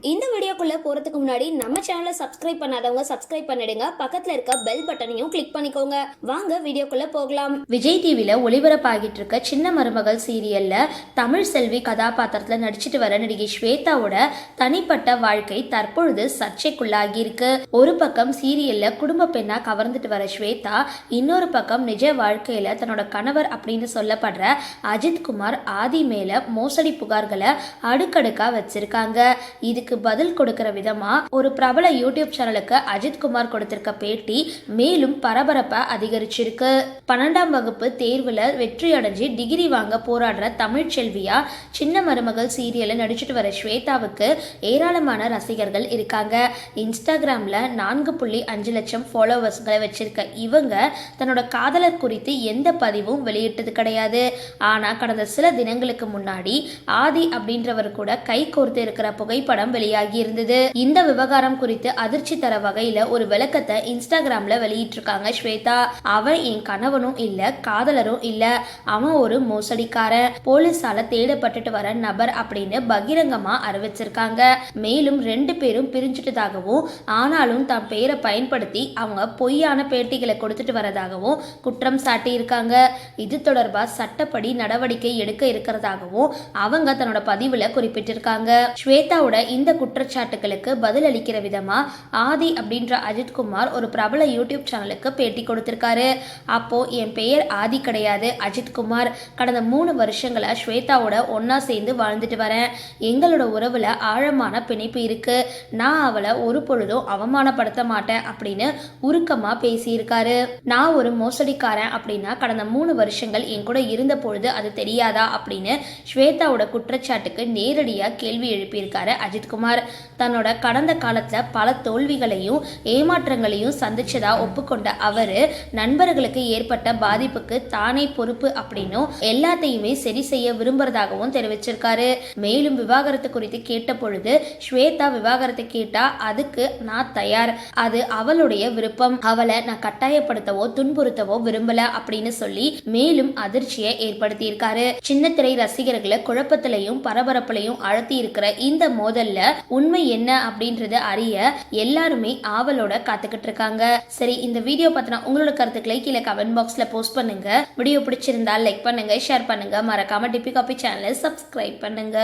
இந்த வீடியோக்குள்ளே போறதுக்கு முன்னாடி நம்ம சேனலை சப்ஸ்கிரைப் பண்ணாதவங்க சப்ஸ்கிரைப் பண்ணிடுங்க. பக்கத்துல இருக்க பெல் பட்டனையும் கிளிக் பண்ணிக்கோங்க. வாங்க வீடியோக்குள்ள போகலாம். விஜய் டிவியில் ஒளிபரப்பாகிட்டு இருக்க சின்ன மருமகள் சீரியல்ல தமிழ் செல்வி கதாபாத்திரத்தில் நடிச்சிட்டு வர நடிகை ஸ்வேதாவோட தனிப்பட்ட வாழ்க்கை தற்பொழுது சர்ச்சைக்குள்ளாகி இருக்கு ஒரு பக்கம் சீரியல்ல குடும்ப பெண்ணா கவர்ந்துட்டு வர ஸ்வேதா இன்னொரு பக்கம் நிஜ வாழ்க்கையில தன்னோட கணவர் அப்படின்னு சொல்லப்படுற அஜித் குமார் ஆதி மேல மோசடி புகார்களை அடுக்கடுக்கா வச்சிருக்காங்க. இதுக்கு பதில் கொடுக்கிற விதமா ஒரு பிரபல யூடியூப் சேனலுக்கு அஜித் குமார் கொடுத்திருக்க பேட்டி மேலும் பரபரப்பை அதிகரிச்சிருக்கு. பன்னெண்டாம் வகுப்பு தேர்வுல வெற்றி அடைஞ்சு டிகிரி வாங்க போராடுற தமிழ் செல்வியா சின்ன மருமகள் சீரியல்ல நடிச்சிட்டு வர ஸ்வேதாவுக்கு ஏராளமான ரசிகர்கள் இருக்காங்க. இன்ஸ்டாகிராம்ல நான்கு புள்ளி அஞ்சு லட்சம் ஃபாலோவர்ஸ்களை வச்சிருக்க இவங்க தன்னோட காதலர் குறித்து எந்த பதிவும் வெளியிட்டது கிடையாது. ஆனா கடந்த சில தினங்களுக்கு முன்னாடி ஆதி அப்படின்றவர் கூட கை கோர்த்து இருக்கிற புகைப்படம் வெளியாகி இருந்தது இந்த விவகாரம் குறித்து அதிர்ச்சி தர வகையில ஒரு விளக்கத்தை இன்ஸ்டாகிராம்ல வெளியிட்டிருக்காங்க ஸ்வேதா. அவன் என் கணவனும் இல்ல காதலரும் இல்ல. அவன் ஒரு மோசடிக்காரன். போலீஸால தேடப்பட்டுட்டு வர நபர் அப்படின்னு பகிரங்கமா அறிவிச்சிருக்காங்க. மேலும் ரெண்டு பேரும் பிரிஞ்சிட்டதாகவும் ஆனாலும் தன் பெயரை பயன்படுத்தி அவங்க பொய்யான பேட்டிகளை கொடுத்துட்டு வரதாகவும் குற்றம் சாட்டியிருக்காங்க. இது தொடர்பா சட்டப்படி நடவடிக்கை எடுக்க இருக்கிறதாகவும் அவங்க தன்னோட பதிவுல குறிப்பிட்டிருக்காங்க. ஸ்வேதாவோட இந்த குற்றச்சாட்டுகளுக்கு பதில் அளிக்கிற விதமா ஆதி அப்படின்ற அஜித்குமார் ஒரு பிரபல யூடியூப் சேனலுக்கு பேட்டி கொடுத்திருக்காரு. அப்போ என் பெயர் ஆதி கிடையாது அஜித்குமார். கடந்த மூணு வருஷங்களா ஸ்வேதாவோட ஒன்றா சேர்ந்து வாழ்ந்துட்டு வரேன். எங்களோட உறவுல ஆழமான பிணைப்பு இருக்கு. நான் அவளை ஒரு பொழுதும் அவமானப்படுத்த மாட்டேன் அப்படின்னு உருக்கமா பேசியிருக்காரு. நான் ஒரு மோசடிக்காரன் அப்படின்னா கடந்த மூணு வருஷங்கள் என் கூட இருந்த பொழுது அது தெரியாதா அப்படின்னு ஸ்வேதாவோட குற்றச்சாட்டுக்கு நேரடியாக கேள்வி எழுப்பியிருக்காரு அஜித்குமார். தன்னோட கடந்த காலத்துல பல தோல்விகளையும் ஏமாற்றங்களையும் சந்திச்சதா ஒப்புக்கொண்ட அவரு நண்பர்களுக்கு ஏற்பட்ட பாதிப்புக்கு தானே பொறுப்பு அப்படின்னும் எல்லாத்தையுமே சரி செய்ய விரும்புறதாகவும் தெரிவிச்சிருக்காரு. மேலும் விவாகரத்து குறித்து கேட்ட பொழுது ஸ்வேதா விவாகரத்தை கேட்டா அதுக்கு நான் தயார். அது அவளுடைய விருப்பம். அவளை நான் கட்டாயப்படுத்தவோ துன்புறுத்தவோ விரும்பல அப்படின்னு சொல்லி மேலும் அதிர்ச்சியை ஏற்படுத்தியிருக்காரு. சின்ன திரை ரசிகர்களை குழப்பத்திலையும் பரபரப்புலையும் அழுத்தி இருக்கிற இந்த மோதல்ல உண்மை என்ன அப்படின்றத அறிய எல்லாருமே ஆவலோட காத்துக்கிட்டு இருக்காங்க சரி இந்த வீடியோ பத்தின உங்களோட கருத்துக்களை கீழே கமெண்ட் பாக்ஸ்ல போஸ்ட் பண்ணுங்க. வீடியோ பிடிச்சிருந்தா லைக் பண்ணுங்க ஷேர் பண்ணுங்க. மறக்காம டிபி காப்பி சேனலை சப்ஸ்கிரைப் பண்ணுங்க.